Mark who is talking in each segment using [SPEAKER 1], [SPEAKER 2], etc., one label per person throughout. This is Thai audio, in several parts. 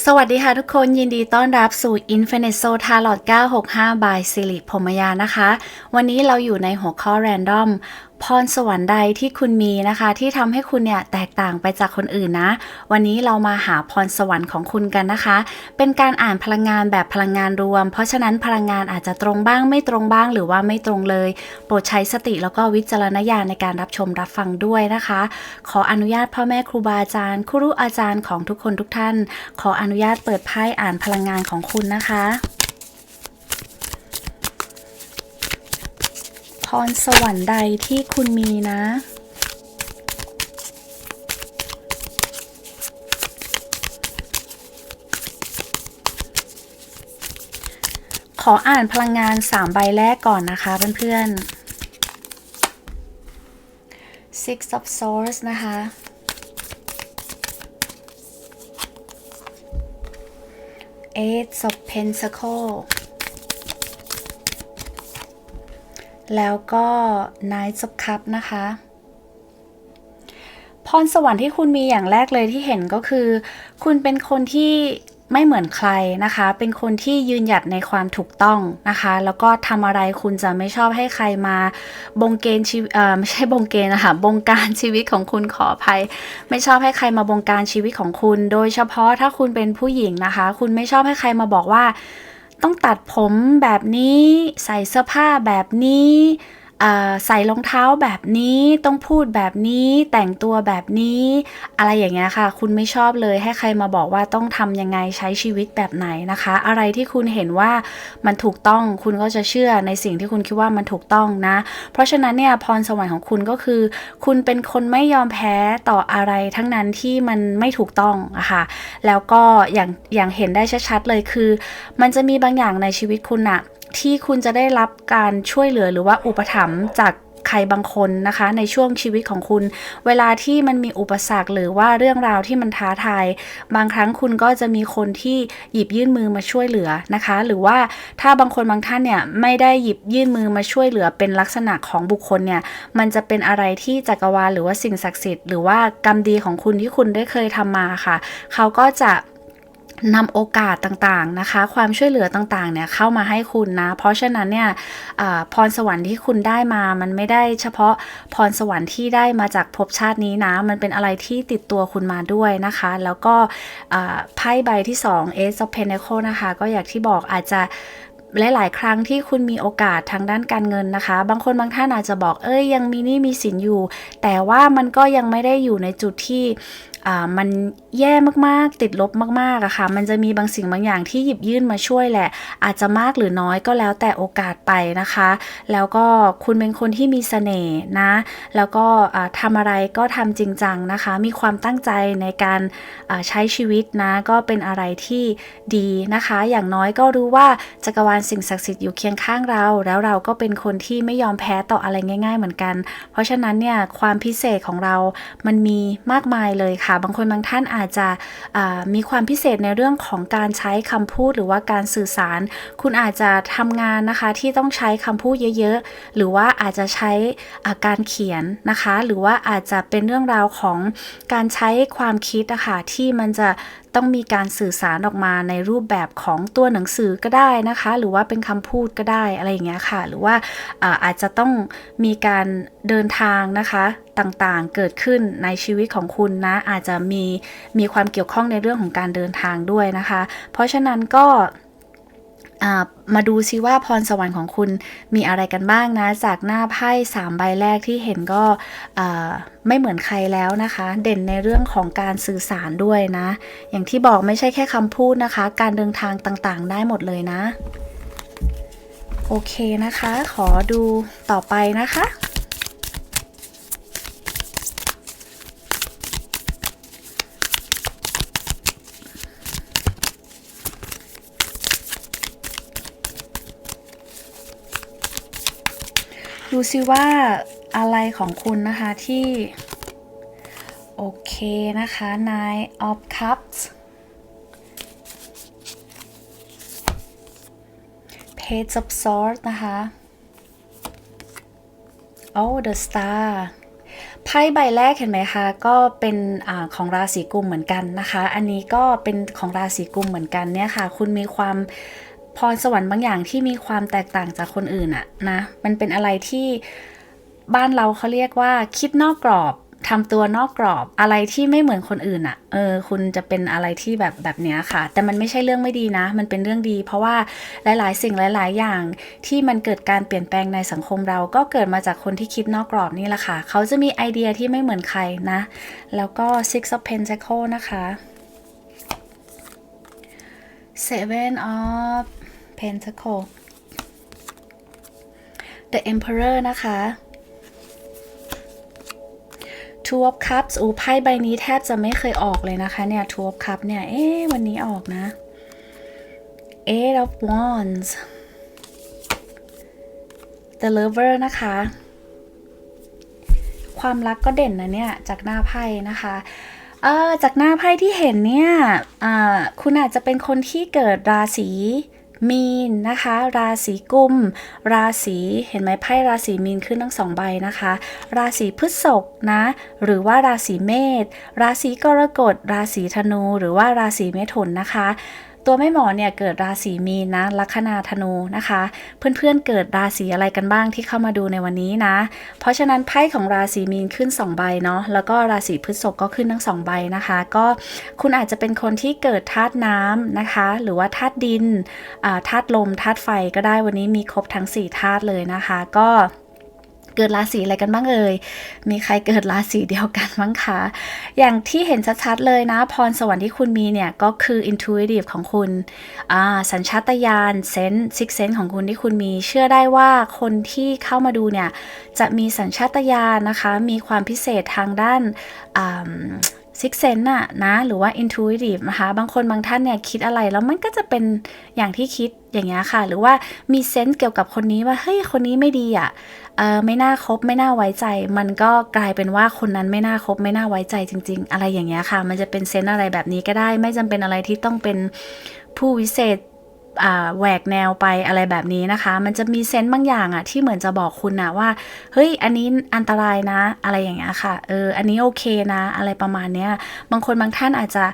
[SPEAKER 1] สวัสดีค่ะทุกคนยินดีต้อนรับสู่ Infinite Soul Tarot 965 by สิริพมยานะคะ วันนี้เราอยู่ในหัวข้อ Random พรสวรรค์ใดที่คุณมีนะคะ ที่ทำให้คุณเนี่ยแตกต่างไปจากคนอื่นนะ วันนี้เรามาหาพรสวรรค์ของคุณกันนะคะ เป็นการอ่านพลังงานแบบพลังงานรวม เพราะฉะนั้นพลังงานอาจจะตรงบ้างไม่ตรงบ้างหรือว่าไม่ตรงเลย โปรดใช้สติแล้วก็วิจารณญาณในการรับชมรับฟังด้วยนะคะ ขออนุญาตพ่อแม่ครูบาอาจารย์ครูอาจารย์ของทุกคนทุกท่าน ขออนุญาตเปิดไพ่อ่านพลังงานของคุณนะคะ รสวรรค์ใดที่คุณมีนะ ขออ่านพลังงาน 3 ใบแรกก่อนนะคะเพื่อน ๆ Six of Swords นะคะ Eight of Pentacles แล้วก็ Knight of Cup นะคะ พรสวรรค์ที่คุณมีอย่างแรกเลยที่เห็นก็คือ คุณเป็นคนที่ไม่เหมือนใครนะคะ เป็นคนที่ยืนหยัดในความถูกต้องนะคะ แล้วก็ทำอะไรคุณจะไม่ชอบให้ใครมาบงเกณฑ์ชีวิตไม่ใช่บงเกณฑ์นะคะบงการชีวิตของคุณขออภัย ไม่ชอบให้ใครมาบงการชีวิตของคุณ โดยเฉพาะถ้าคุณเป็นผู้หญิงนะคะ คุณไม่ชอบให้ใครมาบอกว่า ต้องตัดผมแบบนี้ ใส่เสื้อผ้าแบบนี้ ใส่รองเท้าแบบนี้ต้องพูดแบบนี้แต่งตัวแบบนี้ อะไรอย่างเงี้ยค่ะ คุณไม่ชอบเลยให้ใครมาบอกว่าต้องทำยังไงใช้ชีวิตแบบไหนนะคะ อะไรที่คุณเห็นว่ามันถูกต้องคุณก็จะเชื่อในสิ่งที่คุณคิดว่ามันถูกต้องนะ เพราะฉะนั้นเนี่ยพรสวรรค์ของคุณก็คือ คุณเป็นคนไม่ยอมแพ้ต่ออะไรทั้งนั้นที่มันไม่ถูกต้องอะค่ะแล้วก็อย่างอย่างเห็นได้ชัดๆเลยคือ มันจะมีบางอย่างในชีวิตคุณอะ ที่คุณจะได้รับการช่วยเหลือหรือว่าอุปถัมภ์จากใครบางคนนะคะ ในช่วงชีวิตของคุณ เวลาที่มันมีอุปสรรคหรือว่าเรื่องราวที่มันท้าทาย บางครั้งคุณก็จะมีคนที่หยิบยื่นมือมาช่วยเหลือนะคะ หรือว่าถ้าบางคนบางท่านเนี่ยไม่ได้หยิบยื่นมือมาช่วยเหลือเป็นลักษณะของบุคคลเนี่ยมันจะเป็นอะไรที่จักรวาลหรือว่าสิ่งศักดิ์สิทธิ์หรือว่ากรรมดีของคุณที่คุณได้เคยทำมาค่ะ เขาก็จะ นำโอกาสต่างๆนะคะ ความช่วยเหลือต่างๆเนี่ยเข้ามาให้คุณนะ เพราะฉะนั้นเนี่ยพรสวรรค์ที่คุณได้มามันไม่ได้เฉพาะพรสวรรค์ที่ได้มาจากภพชาตินี้นะ มันเป็นอะไรที่ติดตัวคุณมาด้วยนะคะ แล้วก็ไพ่ใบที่2 Ace of Pentacles นะคะ ก็อย่างที่บอกอาจจะหลาย ๆ ครั้งที่คุณมีโอกาสทางด้านการเงินนะคะ บางคนบางท่านอาจจะบอกเอ้ยยังมีหนี้มีสินอยู่ แต่ว่ามันก็ยังไม่ได้อยู่ในจุดที่ มันแย่มากๆ ติดลบมากๆอะค่ะ มันจะมีบางสิ่งบางอย่างที่หยิบยื่นมาช่วยแหละ อาจจะมากหรือน้อยก็แล้วแต่โอกาสไปนะคะ แล้วก็คุณเป็นคนที่มีเสน่ห์นะ แล้วก็ทำอะไรก็ทำจริงจังนะคะ มีความตั้งใจในการใช้ชีวิตนะ ก็เป็นอะไรที่ดีนะคะ อย่างน้อยก็รู้ว่าจักรวาลสิ่งศักดิ์สิทธิ์อยู่เคียงข้างเรา แล้วเราก็เป็นคนที่ไม่ยอมแพ้ต่ออะไรง่าย ๆ เหมือนกัน เพราะฉะนั้นเนี่ยความพิเศษของเรา มันมีมากมายเลยค่ะบางคนบางท่านอาจจะมีความพิเศษในเรื่องของการใช้คำพูดหรือว่าการสื่อสาร คุณอาจจะทำงานนะคะที่ต้องใช้คำพูดเยอะๆ หรือว่าอาจจะใช้การเขียนนะคะ หรือว่าอาจจะเป็นเรื่องราวของการใช้ความคิดอะคะที่มันจะต้องมีการสื่อสารออกมาในรูปแบบของตัวหนังสือก็ได้นะคะ หรือว่าเป็นคำพูดก็ได้อะไรอย่างเงี้ยค่ะ หรือว่าอาจจะต้องมีการเดินทางนะคะ ต่างๆ เกิดขึ้นในชีวิตของคุณนะ อาจจะมีมีความเกี่ยวข้องในเรื่องของการเดินทางด้วยนะคะ เพราะฉะนั้นก็มาดูซิว่าพรสวรรค์ของคุณมีอะไรกันบ้างนะ จากหน้าไพ่สามใบแรกที่เห็นก็ไม่เหมือนใครแล้วนะคะ เด่นในเรื่องของการสื่อสารด้วยนะ อย่างที่บอกไม่ใช่แค่คำพูดนะคะ การเดินทางต่างๆ ได้หมดเลยนะ โอเคนะคะ ขอดูต่อไปนะคะ ดูซิว่าอะไรของคุณนะคะที่ โอเคนะคะ Nine of Cups Page of Swords นะคะ Oh the Star ไพ่พ่ใบแรกเห็นไหมคะ ก็เป็นอของราศีกุมเหมือนกันนะคะ อันนี้ก็เป็นของราศีกุมเหมือนกันเนี่ยค่ะ คุณมีความ พรสวรรค์บางอย่างที่มีความแตกต่างจากคนอื่นอะนะ มันเป็นอะไรที่บ้านเราเขาเรียกว่าคิดนอกกรอบทำตัวนอกกรอบอะไรที่ไม่เหมือนคนอื่นอะเออ คุณจะเป็นอะไรที่แบบแบบเนี้ยค่ะ แต่มันไม่ใช่เรื่องไม่ดีนะ มันเป็นเรื่องดี เพราะว่าหลาย ๆ สิ่งหลาย ๆ อย่างที่มันเกิดการเปลี่ยนแปลงในสังคมเราก็เกิดมาจากคนที่คิดนอกกรอบนี่แหละค่ะ เขาจะมีไอเดียที่ไม่เหมือนใครนะ แล้วก็ six of pentacle นะคะ seven of pentacle the emperor นะคะ two of cups อูไพ่ใบนี้แทบจะไม่เคยออกเลยนะคะเนี่ย two of cups เนี่ย เอ๊วันนี้ออกนะ eight of wands the lover นะคะ ความรักก็เด่นนะเนี่ย จากหน้าไพ่นะคะเอ่อจากหน้าไพ่ที่เห็นเนี่ย อ่า คุณอาจจะเป็นคนที่เกิดราศี มีนนะคะ ราศีกุม ราศีเห็นไหมไพ่ราศีมีนขึ้นทั้งสองใบนะคะ ราศีพฤษภนะ หรือว่าราศีเมษราศีกรกฎ ราศีธนู หรือว่าราศีเมถุนนะคะ ตัวแม่หมอเนี่ยเกิดราศีมีนนะลัคนาธนูนะคะ เพื่อนๆเกิดราศีอะไรกันบ้างที่เข้ามาดูในวันนี้นะ เพราะฉะนั้นไพ่ของราศีมีนขึ้น 2 ใบเนาะแล้วก็ราศีพฤษภก็ขึ้นทั้ง 2 ใบนะคะ ก็คุณอาจจะเป็นคนที่เกิดธาตุน้ำนะคะ หรือว่าธาตุดินธาตุลมธาตุไฟก็ได้วันนี้มีครบทั้ง4ธาตุเลยนะคะ ก็ เกิดราศีอะไรกันบ้างเอ่ย มีใครเกิดราศีเดียวกันบ้างคะ อย่างที่เห็นชัดๆเลยนะ พรสวรรค์ที่คุณมีเนี่ย ก็คือ intuitive ของคุณอ่าสัญชาตญาณ เซนส์ซิกเซนของคุณที่คุณมี เชื่อได้ว่าคนที่เข้ามาดูเนี่ย จะมีสัญชาตญาณนะคะ มีความพิเศษทางด้านอ่า ซิกเซนน่ะนะหรือว่า intuitive นะคะบางคนบางท่านเนี่ยคิดอะไรแล้วมันก็จะเป็นอย่างที่คิดอย่างเงี้ยค่ะ หรือว่ามีเซนส์เกี่ยวกับคนนี้ว่าเฮ้ยคนนี้ไม่ดีอะเออไม่น่าคบไม่น่าไว้ใจ มันก็กลายเป็นว่าคนนั้นไม่น่าคบไม่น่าไว้ใจจริง ๆ อะไรอย่างเงี้ยค่ะ มันจะเป็นเซนส์อะไรแบบนี้ก็ได้ ไม่จำเป็นอะไรที่ต้องเป็นผู้วิเศษ แหวกแนวไปอะไรแบบนี้นะคะ มันจะมีเซนต์บางอย่างอะที่เหมือนจะบอกคุณนะว่า เฮ้ย อันนี้อันตรายนะ อะไรอย่างเงี้ยค่ะ เออ อันนี้โอเคนะ อะไรประมาณเนี้ย บางคนบางท่านอาจจะ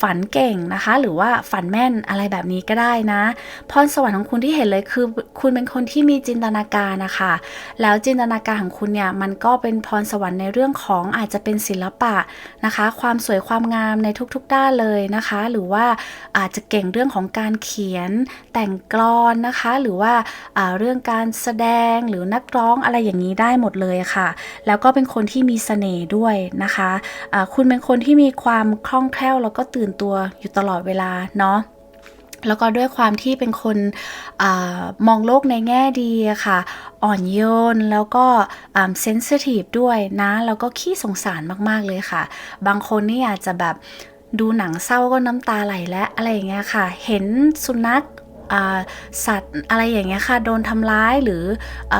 [SPEAKER 1] ฝันเก่งนะคะ หรือว่าฝันแม่นอะไรแบบนี้ก็ได้นะพรสวรรค์ของคุณที่เห็นเลยคือ คุณเป็นคนที่มีจินตนาการนะคะ แล้วจินตนาการของคุณเนี่ย มันก็เป็นพรสวรรค์ในเรื่องของอาจจะเป็นศิลปะนะคะ ความสวยความงามในทุกๆด้านเลยนะคะ หรือว่าอาจจะเก่งเรื่องของการเขียนแต่งกลอนนะคะ หรือว่าาเรื่องการแสดงหรือนักร้องอะไรอย่างนี้ได้หมดเลยค่ะ แล้วก็เป็นคนที่มีเสน่ห์ด้วยนะคะะคุณเป็นคนที่มีความคล่องแคล่วแล้วก็ตื่นตัวอยู่ตลอดเวลาเนาะแล้วก็ด้วยความที่เป็นคนอมองโลกในแง่ดีค่ะ อ่อนโยนแล้วก็เซนซิทีฟด้วยนะ แล้วก็ขี้สงสารมากๆเลยค่ะ บางคนนี่อาจจะแบบ ดูหนังเศร้าก็น้ำตาไหลและอะไรอย่างเงี้ยค่ะ เห็นสุนัขสัตว์อะไรอย่างเงี้ยค่ะ โดนทำร้ายหรืออ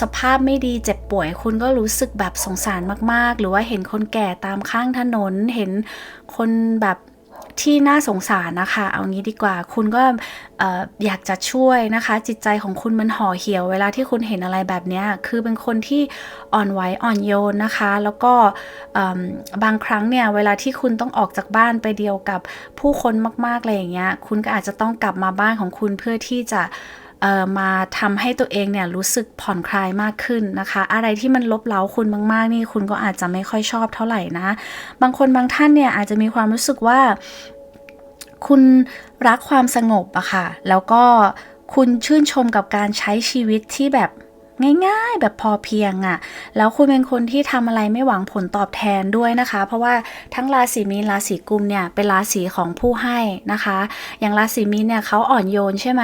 [SPEAKER 1] สภาพไม่ดีเจ็บป่วย คุณก็รู้สึกแบบสงสารมาก ๆ หรือว่าเห็นคนแก่ตามข้างถนน เห็นคนแบบ ที่น่าสงสารนะคะ เอางี้ดีกว่า คุณก็อยากจะช่วยนะคะ จิตใจของคุณมันห่อเหี่ยวเวลาที่คุณเห็นอะไรแบบนี้ คือเป็นคนที่อ่อนไหวอ่อนโยนนะคะ แล้วก็บางครั้งเนี่ย เวลาที่คุณต้องออกจากบ้านไปเดียวกับผู้คนมากๆเลยอย่างเงี้ย คุณก็อาจจะต้องกลับมาบ้านของคุณเพื่อที่จะ มาทำให้ตัวเองเนี่ยรู้สึกผ่อนคลายมากขึ้นนะคะ อะไรที่มันลบเล้าคุณมากๆนี่คุณก็อาจจะไม่ค่อยชอบเท่าไหร่นะ บางคนบางท่านเนี่ยอาจจะมีความรู้สึกว่า คุณรักความสงบอะค่ะ แล้วก็คุณชื่นชมกับการใช้ชีวิตที่แบบ ง่ายๆ แบบพอเพียงอะ่ะ แล้วคุณเป็นคนที่ทำอะไรไม่หวังผลตอบแทนด้วยนะคะ เพราะว่าทั้งราศีมีนราศีกุมเนี่ยเป็นราศีของผู้ให้นะคะ อย่างราศีมีนเนี่ยเขาอ่อนโยนใช่ไหม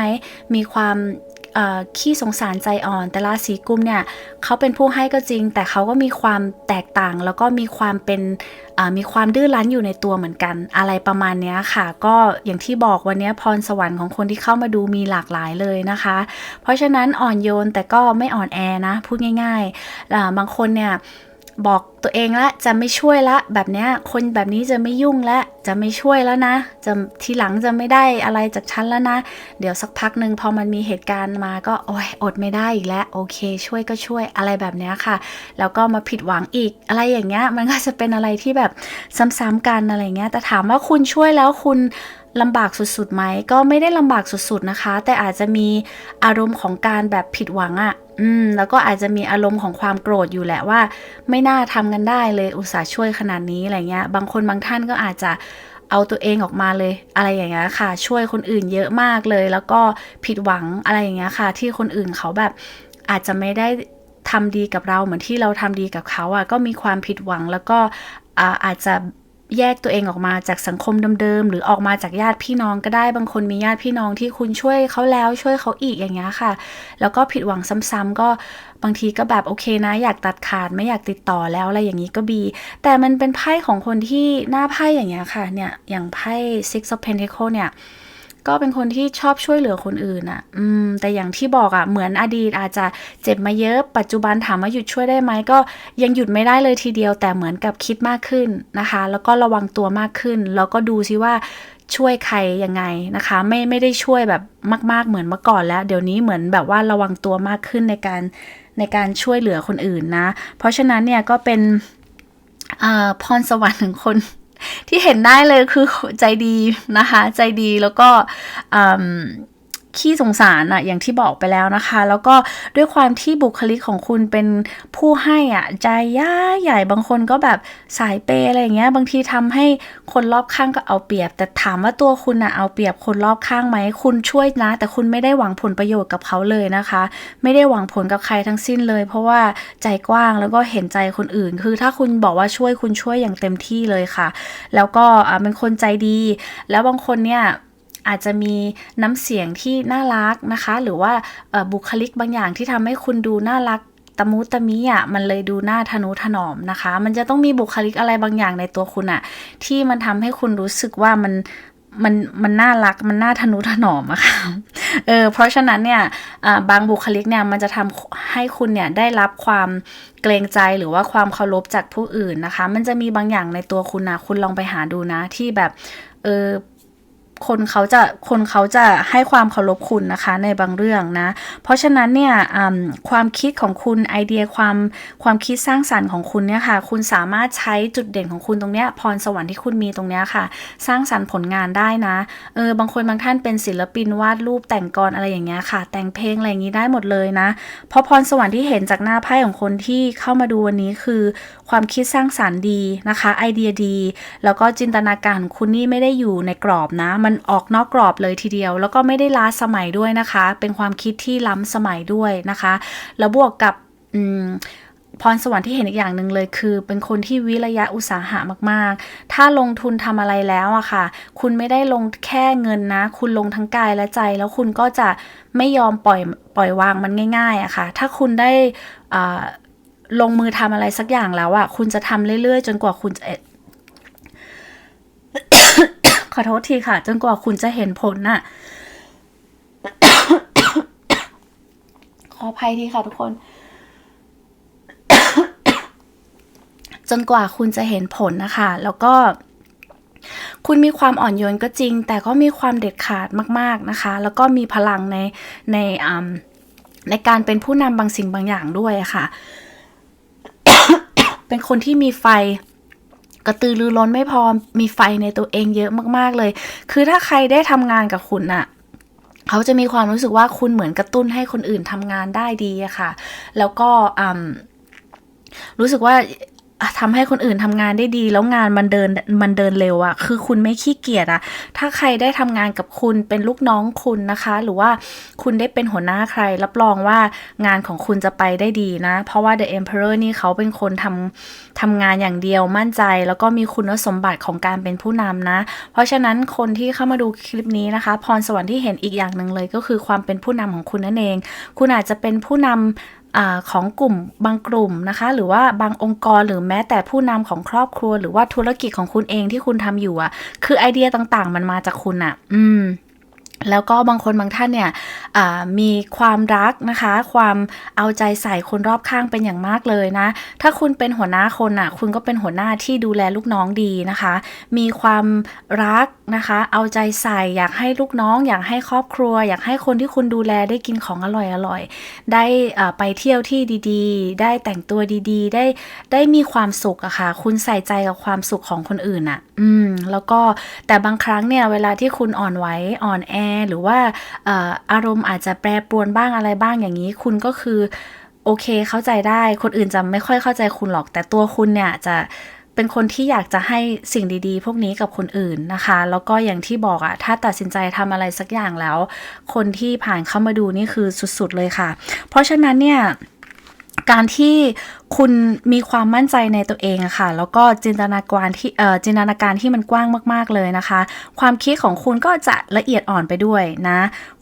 [SPEAKER 1] มีความ ขี้สงสารใจอ่อน แต่ราศีกุมเนี่ยเขาเป็นผู้ให้ก็จริง แต่เขาก็มีความแตกต่าง แล้วก็มีความเป็นมีความดื้อรั้นอยู่ในตัวเหมือนกัน อะไรประมาณนี้ค่ะ ก็อย่างที่บอกวันนี้พรสวรรค์ของคนที่เข้ามาดูมีหลากหลายเลยนะคะ เพราะฉะนั้นอ่อนโยนแต่ก็ไม่อ่อนแอนะพูดง่ายๆบางคนเนี่ย บอกตัวเองละจะไม่ช่วยละ แบบเนี้ยคนแบบนี้จะไม่ยุ่งและจะไม่ช่วยแล้วนะจะทีหลังจะไม่ได้อะไรจากฉันแล้วนะ เดี๋ยวสักพักหนึ่งพอมันมีเหตุการณ์มาก็โอ้ยอดไม่ได้อีกแล้วโอเค ช่วยก็ช่วยอะไรแบบเนี้ยค่ะ แล้วก็มาผิดหวังอีกอะไรอย่างเงี้ย มันก็จะเป็นอะไรที่แบบซ้ำๆกันอะไรเงี้ยแต่ถามว่าคุณช่วยแล้วคุณลำบากสุดๆไหมก็ไม่ได้ลำบากสุดๆนะคะ แต่อาจจะมีอารมณ์ของการแบบผิดหวังอะ่ะ อืม แล้วก็อาจจะมีอารมณ์ของความโกรธอยู่แหละว่า ไม่น่าทำกันได้เลยอุตส่าห์ช่วยขนาดนี้อะไรเงี้ย บางคนบางท่านก็อาจจะเอาตัวเองออกมาเลย อะไรอย่างเงี้ยค่ะ ช่วยคนอื่นเยอะมากเลย แล้วก็ผิดหวังอะไรอย่างเงี้ยค่ะ ที่คนอื่นเขาแบบอาจจะไม่ได้ทำดีกับเราเหมือนที่เราทำดีกับเขาอะ่ะก็มีความผิดหวังแล้วก็อาอาจจะ แยกตัวเองออกมาจากสังคมเดิมๆ หรือออกมาจากญาติพี่น้องก็ได้บางคนมีญาติพี่น้องที่คุณช่วยเขาแล้วช่วยเขาอีกอย่างเงี้ยค่ะ แล้วก็ผิดหวังซ้ำๆก็บางทีก็แบบโอเคนะ อยากตัดขาดไม่อยากติดต่อแล้วอะไรอย่างนี้ก็บี แต่มันเป็นไพ่ของคนที่หน้าไพ่อย่างเงี้ยค่ะเนี่ยอย่างไพ่ Six of Pentacles เนี่ย ก็เป็นคนที่ชอบช่วยเหลือคนอื่นอะ่ะ อืม แต่อย่างที่บอกอะ่ะ เหมือนอดีตอาจจะเจ็บมาเยอะ ปัจจุบันถามว่าหยุดช่วยได้ไหมก็ยังหยุดไม่ได้เลยทีเดียว แต่เหมือนกับคิดมากขึ้นนะคะ แล้วก็ระวังตัวมากขึ้น แล้วก็ดูซิว่าช่วยใครยังไงนะคะ ไม่ไม่ได้ช่วยแบบมาก ๆเหมือนเมื่อก่อนแล้ว เดี๋ยวนี้เหมือนแบบว่าระวังตัวมากขึ้นในการในการช่วยเหลือคนอื่นนะ เพราะฉะนั้นเนี่ยก็เป็นอพรสวรรค์ของคน ที่เห็นได้เลยคือใจดีนะคะ ใจดีแล้วก็ ขี้สงสารอะอย่างที่บอกไปแล้วนะคะ แล้วก็ด้วยความที่บุคลิกของคุณเป็นผู้ให้อะใจย่าใหญ่บางคนก็แบบสายเปอะไรเงี้ย บางทีทำให้คนรอบข้างก็เอาเปรียบ แต่ถามว่าตัวคุณอะเอาเปรียบคนรอบข้างไหมคุณช่วยนะ แต่คุณไม่ได้หวังผลประโยชน์กับเขาเลยนะคะ ไม่ได้หวังผลกับใครทั้งสิ้นเลย เพราะว่าใจกว้างแล้วก็เห็นใจคนอื่น คือถ้าคุณบอกว่าช่วยคุณช่วยอย่างเต็มที่เลยค่ะ แล้วก็เป็นคนใจดี แล้วบางคนเนี่ย อาจจะมีน้ำเสียงที่น่ารักนะคะ หรือว่าบุคลิกบางอย่างที่ทำให้คุณดูน่ารักตะมุตะมิอะมันเลยดูน่าทนุถนอมนะคะ มันจะต้องมีบุคลิกอะไรบางอย่างในตัวคุณอะที่มันทำให้คุณรู้สึกว่ามันมันมันน่ารักมันน่าทนุถนอมอะค่ะเออเพราะฉะนั้นเนี่ยบางบุคลิกเนี่ยมันจะทำให้คุณเนี่ยได้รับความเกรงใจหรือว่าความเคารพจากผู้อื่นนะคะ มันจะมีบางอย่างในตัวคุณนะคุณลองไปหาดูนะที่แบบเออ คนเขาจะคนเขาจะให้ความเคารพคุณนะคะในบางเรื่องนะ เพราะฉะนั้นเนี่ยความคิดของคุณไอเดียความความคิดสร้างสรรค์ของคุณเนี่ยค่ะ คุณสามารถใช้จุดเด่นของคุณตรงเนี้ยพรสวรรค์ที่คุณมีตรงเนี้ยค่ะ สร้างสรรค์ผลงานได้นะเออบางคนบางท่านเป็นศิลปินวาดรูปแต่งกรอะไรอย่างเงี้ยค่ะ แต่งเพลงอะไรอย่างงี้ได้หมดเลยนะ เพราะพรสวรรค์ที่เห็นจากหน้าไพ่ของคนที่เข้ามาดูวันนี้คือ ความคิดสร้างสรรค์ดีนะคะ ไอเดียดี แล้วก็จินตนาการของคุณนี่ไม่ได้อยู่ในกรอบนะมันออกนอกกรอบเลยทีเดียว แล้วก็ไม่ได้ล้าสมัยด้วยนะคะ เป็นความคิดที่ล้ำสมัยด้วยนะคะ แล้วบวกกับพรสวรรค์ที่เห็นอีกอย่างหนึ่งเลยคือ เป็นคนที่วิริยะอุตสาหะมาก ๆ ถ้าลงทุนทำอะไรแล้วอะค่ะ คุณไม่ได้ลงแค่เงินนะ คุณลงทั้งกายและใจ แล้วคุณก็จะไม่ยอมปล่อยปล่อยวางมันง่าย ๆอะค่ะ ถ้าคุณได้ลงมือทำอะไรสักอย่างแล้วอะคุณจะทำเรื่อย ๆ จนกว่าคุณจะ ขอโทษทีค่ะ จนกว่าคุณจะเห็นผลน่ะ ขออภัยทีค่ะทุกคน จนกว่าคุณจะเห็นผลนะคะ แล้วก็ คุณมีความอ่อนโยนก็จริง แต่ก็มีความเด็ดขาดมาก ๆนะคะ แล้วก็มีพลังในในในการเป็นผู้นำบางสิ่งบางอย่างด้วยค่ะ เป็นคนที่มีไฟ กระตือรือร้นไม่พอมีไฟในตัวเองเยอะมากๆเลย คือถ้าใครได้ทำงานกับคุณอะเขาจะมีความรู้สึกว่าคุณเหมือนกระตุ้นให้คนอื่นทำงานได้ดีอะค่ะ แล้วก็รู้สึกว่า ทำให้คนอื่นทำงานได้ดี แล้วงานมันเดินมันเดินเร็วอะคือคุณไม่ขี้เกียจอะถ้าใครได้ทำงานกับคุณเป็นลูกน้องคุณนะคะ หรือว่าคุณได้เป็นหัวหน้าใคร รับรองว่างานของคุณจะไปได้ดีนะ เพราะว่า The Emperor นี่เขาเป็นคนทำทำงานอย่างเดียวมั่นใจ แล้วก็มีคุณสมบัติของการเป็นผู้นำนะ เพราะฉะนั้นคนที่เข้ามาดูคลิปนี้นะคะ พรสวรรค์ที่เห็นอีกอย่างหนึ่งเลยก็คือความเป็นผู้นำของคุณนั่นเอง คุณอาจจะเป็นผู้นำ อของกลุ่มบางกลุ่มนะคะ หรือว่าบางองค์กรหรือแม้แต่ผู้นำของครอบครัว หรือว่าธุรกิจของคุณเองที่คุณทำอยู่อะ คือไอเดียต่างๆ มันมาจากคุณอะ อืม แล้วก็บางคนบางท่านเนี่ยมีความรักนะคะ ความเอาใจใส่คนรอบข้างเป็นอย่างมากเลยนะ ถ้าคุณเป็นหัวหน้าคนอะ คุณก็เป็นหัวหน้าที่ดูแลลูกน้องดีนะคะ มีความรักนะคะ เอาใจใส่ อยากให้ลูกน้อง อยากให้ครอบครัว อยากให้คนที่คุณดูแลได้กินของอร่อยๆได้ไปเที่ยวที่ดีๆ ได้แต่งตัวดีๆ ได้ได้มีความสุขอะค่ะ คุณใส่ใจกับความสุขของคนอื่นอะอืม แล้วก็แต่บางครั้งเนี่ยเวลาที่คุณอ่อนไหวอ่อนแอหรือว่าอารมณ์อาจจะแปรปรวนบ้างอะไรบ้างอย่างนี้ คุณก็คือโอเคเข้าใจได้ คนอื่นจะไม่ค่อยเข้าใจคุณหรอก แต่ตัวคุณเนี่ยจะเป็นคนที่อยากจะให้สิ่งดีๆ พวกนี้กับคนอื่นนะคะ แล้วก็อย่างที่บอกอะถ้าตัดสินใจทำอะไรสักอย่างแล้ว คนที่ผ่านเข้ามาดูนี่คือสุดๆเลยค่ะ เพราะฉะนั้นเนี่ย การที่คุณมีความมั่นใจในตัวเองอะค่ะ แล้วก็จินตนาการที่เอ่อจินตนาการที่มันกว้างมาก ๆ เลยนะคะ ความคิดของคุณก็จะละเอียดอ่อนไปด้วยนะ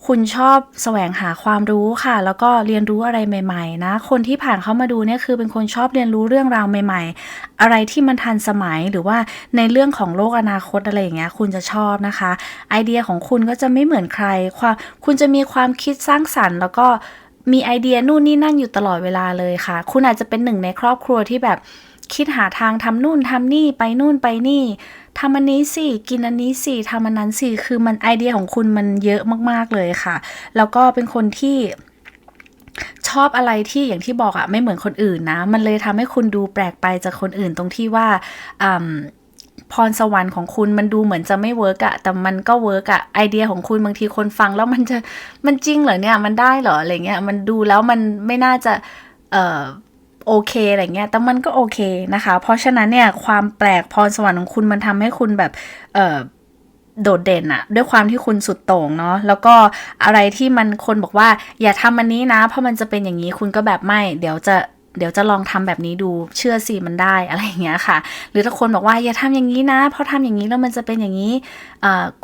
[SPEAKER 1] คุณชอบแสวงหาความรู้ค่ะ แล้วก็เรียนรู้อะไรใหม่ ๆ นะ คนที่ผ่านเข้ามาดูเนี่ยคือเป็นคนชอบเรียนรู้เรื่องราวใหม่ ๆ อะไรที่มันทันสมัยหรือว่าในเรื่องของโลกอนาคตอะไรอย่างเงี้ยคุณจะชอบนะคะ ไอเดียของคุณก็จะไม่เหมือนใครความคุณจะมีความคิดสร้างสรรค์ แล้วก็ มีไอเดียนู่นนี่นั่นอยู่ตลอดเวลาเลยค่ะ คุณอาจจะเป็นหนึ่งในครอบครัวที่แบบคิดหาทางทำนู่นทำนี่ไปนู่นไปนี่ทำอันนี้สิกินอันนี้สิทำอันนั้นสิคือมันไอเดียของคุณมันเยอะมากๆเลยค่ะ แล้วก็เป็นคนที่ชอบอะไรที่อย่างที่บอกอะไม่เหมือนคนอื่นนะ มันเลยทำให้คุณดูแปลกไปจากคนอื่นตรงที่ว่าอืม พรสวรรค์ของคุณมันดูเหมือนจะไม่เวิร์กอะแต่มันก็เวิร์กอะไอเดียของคุณบางทีคนฟังแล้วมันจะมันจริงเหรอเนี่ยมันได้เหรออะไรเงี้ยมันดูแล้วมันไม่น่าจะเอ่อโอเคอะไรเงี้ย แต่มันก็โอเคนะคะ เพราะฉะนั้นเนี่ยความแปลกพรสวรรค์ของคุณมันทำให้คุณแบบเอ่อโดดเด่นอะด้วยความที่คุณสุดโต่งเนาะแล้วก็อะไรที่มันคนบอกว่า อย่าทำอันนี้นะ เพราะมันจะเป็นอย่างนี้คุณก็แบบไม่ เดี๋ยวจะ เดี๋ยวจะลองทำแบบนี้ดูเชื่อสิมันได้อะไรอย่างเงี้ยค่ะ หรือถ้าคนบอกว่าอย่าทำอย่างนี้นะ เพราะทำอย่างนี้แล้วมันจะเป็นอย่างนี้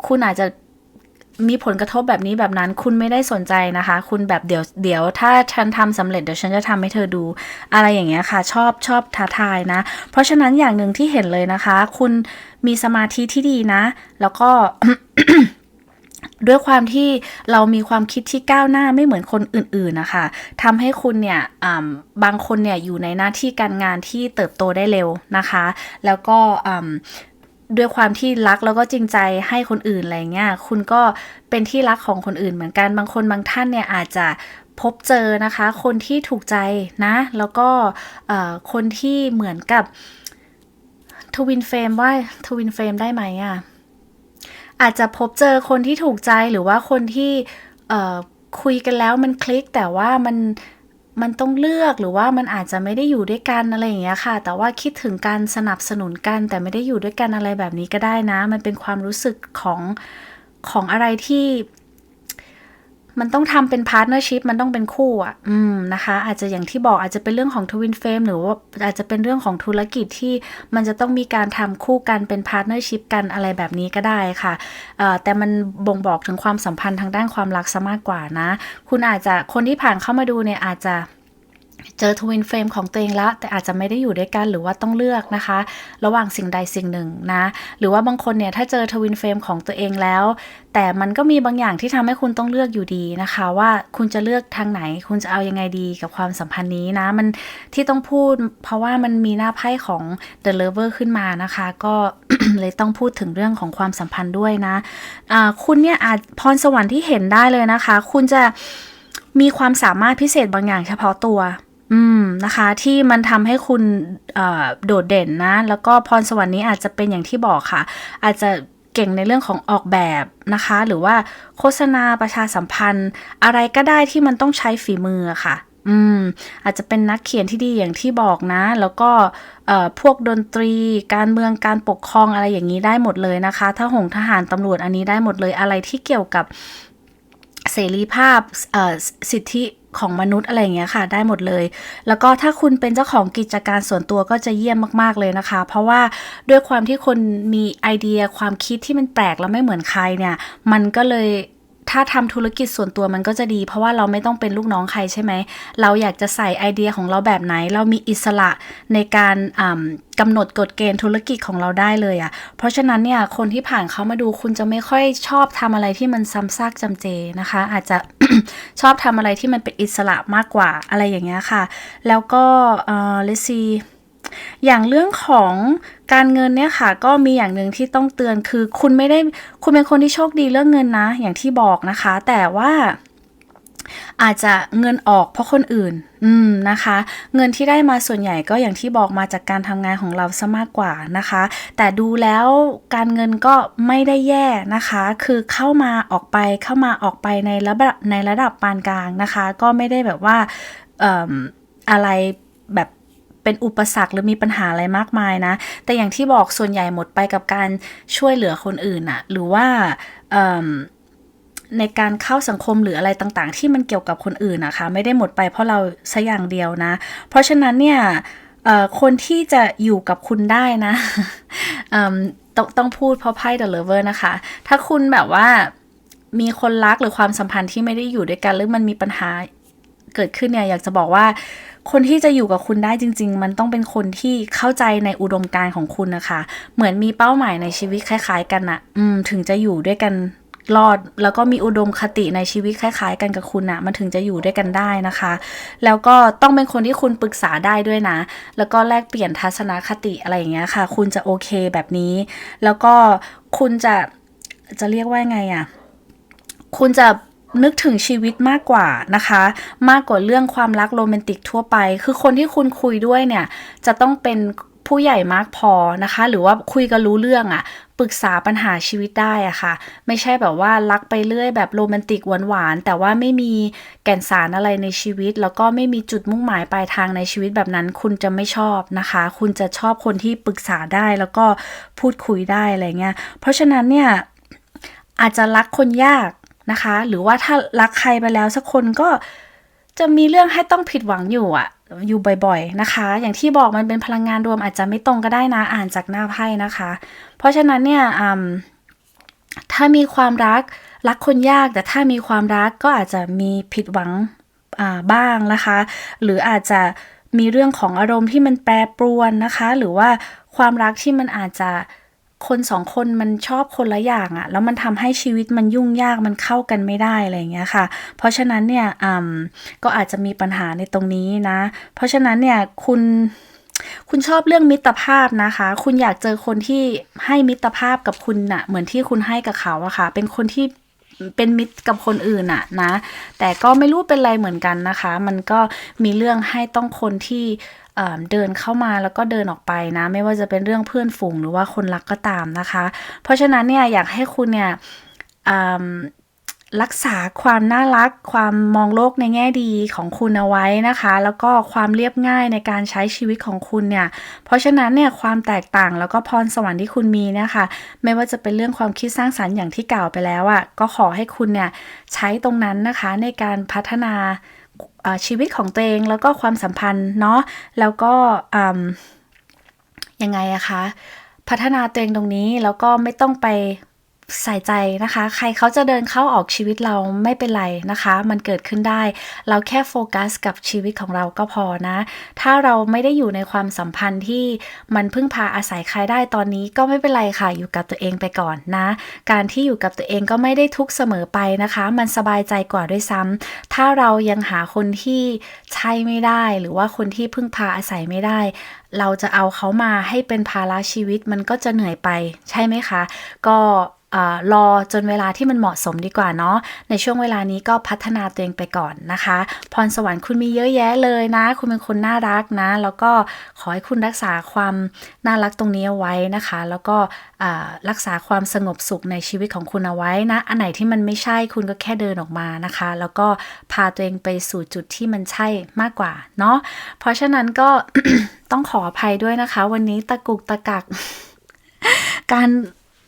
[SPEAKER 1] คุณอาจจะมีผลกระทบแบบนี้แบบนั้น คุณไม่ได้สนใจนะคะ คุณแบบเดี๋ยวเดี๋ยวถ้าฉันทำสำเร็จเดี๋ยวฉันจะทำให้เธอดู อะไรอย่างเงี้ยค่ะ ชอบชอบท้าทายนะ เพราะฉะนั้นอย่างหนึ่งที่เห็นเลยนะคะ คุณมีสมาธิที่ดีนะ แล้วก็ ด้วยความที่เรามีความคิดที่ก้าวหน้าไม่เหมือนคนอื่นๆนะคะทำให้คุณเนี่ยบางคนเนี่ยอยู่ในหน้าที่การงานที่เติบโตได้เร็วนะคะ แล้วก็ด้วยความที่รักแล้วก็จริงใจให้คนอื่นอะไรเงี้ย คุณก็เป็นที่รักของคนอื่นเหมือนกัน บางคนบางท่านเนี่ยอาจจะพบเจอนะคะ คนที่ถูกใจนะ แล้วก็คนที่เหมือนกับทวินเฟรมว่าทวินเฟรมได้ไหมอะ อาจจะพบเจอคนที่ถูกใจหรือว่าคนที่คุยกันแล้วมันคลิกแต่ว่ามันมันต้องเลือกหรือว่ามันอาจจะไม่ได้อยู่ด้วยกันอะไรอย่างเงี้ยค่ะ แต่ว่าคิดถึงการสนับสนุนกัน แต่ไม่ได้อยู่ด้วยกันอะไรแบบนี้ก็ได้นะ มันเป็นความรู้สึกของของอะไรที่ มันต้องทำเป็นพาร์ทเนอร์ชิพมันต้องเป็นคู่อะ อืมนะคะ อาจจะอย่างที่บอกอาจจะเป็นเรื่องของทวินเฟมหรือว่าอาจจะเป็นเรื่องของธุรกิจที่มันจะต้องมีการทำคู่กันเป็นพาร์ทเนอร์ชิพกันอะไรแบบนี้ก็ได้ค่ะเอ่อแต่มันบ่งบอกถึงความสัมพันธ์ทางด้านความรักซะมากกว่านะ คุณอาจจะคนที่ผ่านเข้ามาดูเนี่ยอาจจะ เจอทวินเฟรมของตัวเองแล้วแต่อาจจะไม่ได้อยู่ด้วยกันหรือว่าต้องเลือกนะคะ ระหว่างสิ่งใดสิ่งหนึ่งนะ หรือว่าบางคนเนี่ยถ้าเจอทวินเฟรมของตัวเองแล้ว แต่มันก็มีบางอย่างที่ทำให้คุณต้องเลือกอยู่ดีนะคะ ว่าคุณจะเลือกทางไหน คุณจะเอายังไงดีกับความสัมพันธ์นี้นะ มันที่ต้องพูด เพราะว่ามันมีหน้าไพ่ของ The Lover ขึ้นมานะคะ ก็เลยต้องพูดถึงเรื่องของความสัมพันธ์ด้วยนะอ่าคุณเนี่ยอาจพรสวรรค์ที่เห็นได้เลยนะคะ คุณจะมีความสามารถพิเศษบางอย่างเฉพาะตัว อืมนะคะที่มันทำให้คุณโดดเด่นนะ แล้วก็พรสวรรค์นี้อาจจะเป็นอย่างที่บอกค่ะ อาจจะเก่งในเรื่องของออกแบบนะคะ หรือว่าโฆษณาประชาสัมพันธ์ อะไรก็ได้ที่มันต้องใช้ฝีมือค่ะ อืม อาจจะเป็นนักเขียนที่ดีอย่างที่บอกนะ แล้วก็พวกดนตรี การเมืองการปกครองอะไรอย่างนี้ได้หมดเลยนะคะ ถ้าหงทหารตำรวจอันนี้ได้หมดเลยอะไรที่เกี่ยวกับเสรีภาพสิทธิ ของมนุษย์อะไรอย่างเงี้ยค่ะ ได้หมดเลย แล้วก็ถ้าคุณเป็นเจ้าของกิจการส่วนตัวก็จะเยี่ยมมาก ๆ เลยนะคะ เพราะว่าด้วยความที่คนมีไอเดียความคิดที่มันแปลกแล้วไม่เหมือนใครเนี่ย มันก็เลย ถ้าทำธุรกิจส่วนตัวมันก็จะดี เพราะว่าเราไม่ต้องเป็นลูกน้องใครใช่ไหม เราอยากจะใส่ไอเดียของเราแบบไหน เรามีอิสระในการอ่ากำหนดกฎเกณฑ์ธุรกิจของเราได้เลยอะ่ะ เพราะฉะนั้นเนี่ยคนที่ผ่านเขามาดูคุณจะไม่ค่อยชอบทำอะไรที่มันซ้ำซากจำเจนะคะ อาจจะชอบทำอะไรที่มันเป็นอิสระมากกว่าอะไรอย่างเงี้ยค่ะ แล้วก็เออเลซี อย่างเรื่องของการเงินเนี่ยค่ะก็มีอย่างหนึ่งที่ต้องเตือนคือ คุณไม่ได้คุณเป็นคนที่โชคดีเรื่องเงินนะ อย่างที่บอกนะคะ แต่ว่าอาจจะเงินออกเพราะคนอื่น อืมนะคะ เงินที่ได้มาส่วนใหญ่ก็อย่างที่บอกมาจากการทำงานของเราซะมากกว่านะคะ แต่ดูแล้วการเงินก็ไม่ได้แย่นะคะ คือเข้ามาออกไปเข้ามาออกไปในระดับในระดับปานกลางนะคะ ก็ไม่ได้แบบว่าอออะไรแบบ เป็นอุปสรรคหรือมีปัญหาอะไรมากมายนะ แต่อย่างที่บอกส่วนใหญ่หมดไปกับการช่วยเหลือคนอื่นอะหรือว่าในการเข้าสังคมหรืออะไรต่างๆ ที่มันเกี่ยวกับคนอื่นนะคะ ไม่ได้หมดไปเพราะเราซะอย่างเดียวนะ เพราะฉะนั้นเนี่ยคนที่จะอยู่กับคุณได้นะต้องต้องพูดเพราะไพ่ The Lover นะคะ ถ้าคุณแบบว่ามีคนรักหรือความสัมพันธ์ที่ไม่ได้อยู่ด้วยกันหรือมันมีปัญหาเกิดขึ้นเนี่ยอยากจะบอกว่า คนที่จะอยู่กับคุณได้จริง ๆ มันต้องเป็นคนที่เข้าใจในอุดมการณ์ของคุณนะคะ เหมือนมีเป้าหมายในชีวิตคล้าย ๆ กันนะอืม ถึงจะอยู่ด้วยกันรอด แล้วก็มีอุดมคติในชีวิตคล้าย ๆ กันกับคุณนะมันถึงจะอยู่ด้วยกันได้นะคะ แล้วก็ต้องเป็นคนที่คุณปรึกษาได้ด้วยนะ แล้วก็แลกเปลี่ยนทัศนคติอะไรอย่างเงี้ยค่ะ คุณจะโอเคแบบนี้ แล้วก็คุณจะจะเรียกว่าไงอะคุณจะ นึกถึงชีวิตมากกว่านะคะ มากกว่าเรื่องความรักโรแมนติกทั่วไป คือคนที่คุณคุยด้วยเนี่ย จะต้องเป็นผู้ใหญ่มากพอนะคะ หรือว่าคุยกันรู้เรื่องอะปรึกษาปัญหาชีวิตได้อะค่ะ ไม่ใช่แบบว่ารักไปเรื่อยแบบโรแมนติกหวานๆแต่ว่าไม่มีแก่นสารอะไรในชีวิต แล้วก็ไม่มีจุดมุ่งหมายปลายทางในชีวิตแบบนั้น คุณจะไม่ชอบนะคะ คุณจะชอบคนที่ปรึกษาได้แล้วก็พูดคุยได้อะไรเงี้ยเพราะฉะนั้นเนี่ยอาจจะรักคนยาก นะคะ หรือว่าถ้ารักใครไปแล้วสักคนก็จะมีเรื่องให้ต้องผิดหวังอยู่อะอยู่บ่อยๆนะคะ อย่างที่บอกมันเป็นพลังงานรวมอาจจะไม่ตรงก็ได้นะอ่านจากหน้าไพ่นะคะ เพราะฉะนั้นเนี่ยถ้ามีความรักรักคนยาก แต่ถ้ามีความรักก็อาจจะมีผิดหวังบ้างนะคะ หรืออาจจะมีเรื่องของอารมณ์ที่มันแปรปรวนนะคะ หรือว่าความรักที่มันอาจจะ คนสองคนมันชอบคนละอย่างอะแล้วมันทำให้ชีวิตมันยุ่งยากมันเข้ากันไม่ได้อะไรอย่างเงี้ยค่ะ เพราะฉะนั้นเนี่ยอืมก็อาจจะมีปัญหาในตรงนี้นะ เพราะฉะนั้นเนี่ยคุณคุณชอบเรื่องมิตรภาพนะคะ คุณอยากเจอคนที่ให้มิตรภาพกับคุณน่ะ เหมือนที่คุณให้กับเขาอะค่ะ เป็นคนที่ เป็นมิตรกับคนอื่นอะนะ แต่ก็ไม่รู้เป็นไรเหมือนกันนะคะ มันก็มีเรื่องให้ต้องคนที่เดินเข้ามาแล้วก็เดินออกไปนะ ไม่ว่าจะเป็นเรื่องเพื่อนฝูงหรือว่าคนรักก็ตามนะคะ เพราะฉะนั้นเนี่ยอยากให้คุณเนี่ย รักษาความน่ารัก ความมองโลกในแง่ดีของคุณเอาไว้นะคะ แล้วก็ความเรียบง่ายในการใช้ชีวิตของคุณเนี่ย เพราะฉะนั้นเนี่ยความแตกต่างแล้วก็พรสวรรค์ที่คุณมีเนี่ยค่ะไม่ว่าจะเป็นเรื่องความคิดสร้างสรรค์อย่างที่กล่าวไปแล้วอะ่ะก็ขอให้คุณเนี่ยใช้ตรงนั้นนะคะในการพัฒนาชีวิตของตัวเองแล้วก็ความสัมพันธ์เนาะแล้วก็ยังไงอะคะพัฒนาตัวเองตรงนี้แล้วก็ไม่ต้องไป ใส่ใจนะคะ ใครเขาจะเดินเข้าออกชีวิตเราไม่เป็นไรนะคะ มันเกิดขึ้นได้ เราแค่โฟกัสกับชีวิตของเราก็พอนะ ถ้าเราไม่ได้อยู่ในความสัมพันธ์ที่มันพึ่งพาอาศัยใครได้ตอนนี้ก็ไม่เป็นไรค่ะ อยู่กับตัวเองไปก่อนนะ การที่อยู่กับตัวเองก็ไม่ได้ทุกเสมอไปนะคะ มันสบายใจกว่าด้วยซ้ำถ้าเรายังหาคนที่ใช่ไม่ได้ หรือว่าคนที่พึ่งพาอาศัยไม่ได้ เราจะเอาเขามาให้เป็นภาระชีวิตมันก็จะเหนื่อยไปใช่ไหมคะ ก็ รอจนเวลาที่มันเหมาะสมดีกว่าเนาะในช่วงเวลานี้ก็พัฒนาตัวเองไปก่อนนะคะ พรสวรรค์คุณมีเยอะแยะเลยนะ คุณเป็นคนน่ารักนะ แล้วก็ขอให้คุณรักษาความน่ารักตรงนี้เอาไว้นะคะ แล้วก็รักษาความสงบสุขในชีวิตของคุณเอาไว้นะ อันไหนที่มันไม่ใช่คุณก็แค่เดินออกมานะคะ แล้วก็พาตัวเองไปสู่จุดที่มันใช่มากกว่าเนาะเพราะฉะนั้นก็ต้องขออภัยด้วยนะคะ วันนี้ตะกุกตะกักการ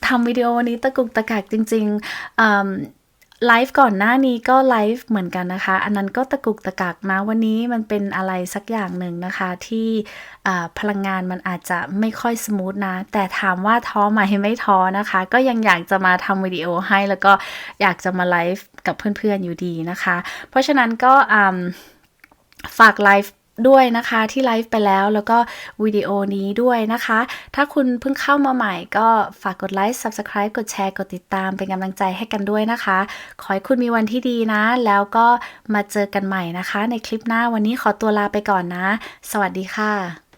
[SPEAKER 1] ทำวิดีโอวันนี้ตะกุกตะกักจริงๆไลฟ์ก่อนหน้านี้ก็ไลฟ์เหมือนกันนะคะ อันนั้นก็ตะกุกตะกักนะวันนี้มันเป็นอะไรสักอย่างหนึ่งนะคะ ที่พลังงานมันอาจจะไม่ค่อยสมูทนะ แต่ถามว่าท้อไหมไม่ท้อนะคะ ก็ยังอยากจะมาทำวิดีโอให้แล้วก็อยากจะมาไลฟ์กับเพื่อนๆอยู่ดีนะคะ เพราะฉะนั้นก็ฝากไลฟ์ ด้วยนะคะที่ไลฟ์ไปแล้วแล้วก็วิดีโอนี้ด้วยนะคะ ถ้าคุณเพิ่งเข้ามาใหม่ก็ฝากกดไลค์ Subscribe กดแชร์ กดติดตามเป็นกำลังใจให้กันด้วยนะคะ ขอให้คุณมีวันที่ดีนะ แล้วก็มาเจอกันใหม่นะคะ ในคลิปหน้าวันนี้ขอตัวลาไปก่อนนะ สวัสดีค่ะ